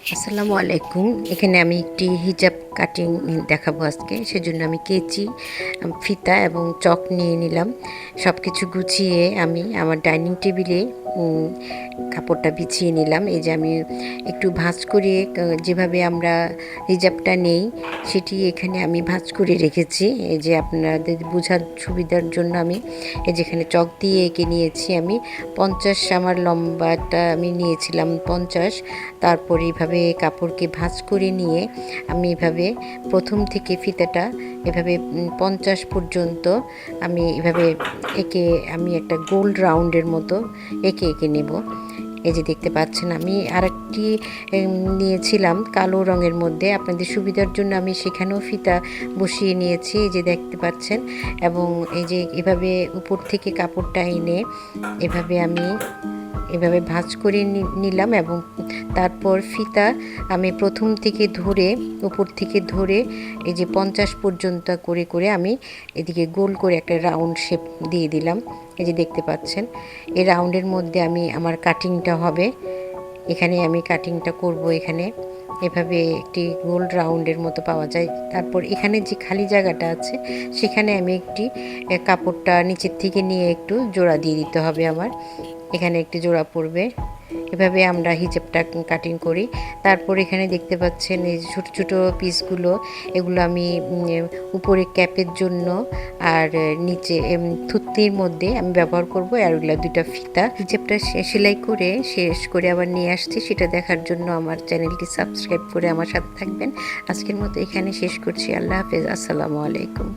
আসসালামু আলাইকুম। এখানে আমি একটি হিজাব কাটিং দেখাবো আজকে। সেজন্য আমি কেচি, ফিতা এবং চক নিয়ে নিলাম। সব কিছু গুছিয়ে আমি আমার ডাইনিং টেবিলে কাপড়টা বিছিয়ে নিলাম। এই যে আমি একটু ভাঁজ করে যেভাবে আমরা রিজার্ভটা নেই, সেটি এখানে আমি ভাঁজ করে রেখেছি। এই যে আপনাদের বোঝার সুবিধার জন্য আমি এই যেখানে চক দিয়ে এঁকে নিয়েছি, আমি পঞ্চাশ, আমার লম্বাটা আমি নিয়েছিলাম পঞ্চাশ। তারপর এইভাবে কাপড়কে ভাঁজ করে নিয়ে আমি এভাবে প্রথম থেকে ফিতাটা এভাবে পঞ্চাশ পর্যন্ত আমি এভাবে এঁকে আমি একটা গোল্ড রাউন্ডের মতো এঁকে এঁকে নেব। এই যে দেখতে পাচ্ছেন, আমি আরেকটি একটি নিয়েছিলাম কালো রঙের মধ্যে। আপনাদের সুবিধার জন্য আমি সেখানেও ফিতা বসিয়ে নিয়েছি, এই যে দেখতে পাচ্ছেন। এবং এই যে এভাবে উপর থেকে কাপড়টা এনে এভাবে আমি এভাবে ভাঁজ করে নিলাম এবং তারপর ফিতা আমি প্রথম থেকে ধরে, উপর থেকে ধরে এই যে পঞ্চাশ পর্যন্ত করে করে আমি এদিকে গোল করে একটা রাউন্ড শেপ দিয়ে দিলাম। এই যে দেখতে পাচ্ছেন, এই রাউন্ডের মধ্যে আমি আমার কাটিংটা হবে। এখানে আমি কাটিংটা করব এখানে। এভাবে একটি গোল রাউন্ডের মতো পাওয়া যায়। তারপর এখানে যে খালি জায়গাটা আছে, সেখানে আমি একটি কাপড়টা নিচের থেকে নিয়ে একটু জোড়া দিয়ে দিতে হবে আমার। এখানে একটি জোড়া পড়বে। এভাবে আমরা হিজাবটা কাটিং করি। তারপর এখানে দেখতে পাচ্ছেন এই ছোটো ছোটো পিসগুলো এগুলো আমি উপরে ক্যাপের জন্য আর নিচে এম, থুতনির মধ্যে আমি ব্যবহার করব। আর ওগুলো দুইটা ফিতা। হিজাবটা সেলাই করে শেষ করে আবার নিয়ে আসছি। সেটা দেখার জন্য আমার চ্যানেলটি সাবস্ক্রাইব করে আমার সাথে থাকবেন। আজকের মতো এখানে শেষ করছি। আল্লাহ হাফেজ। আসসালামু আলাইকুম।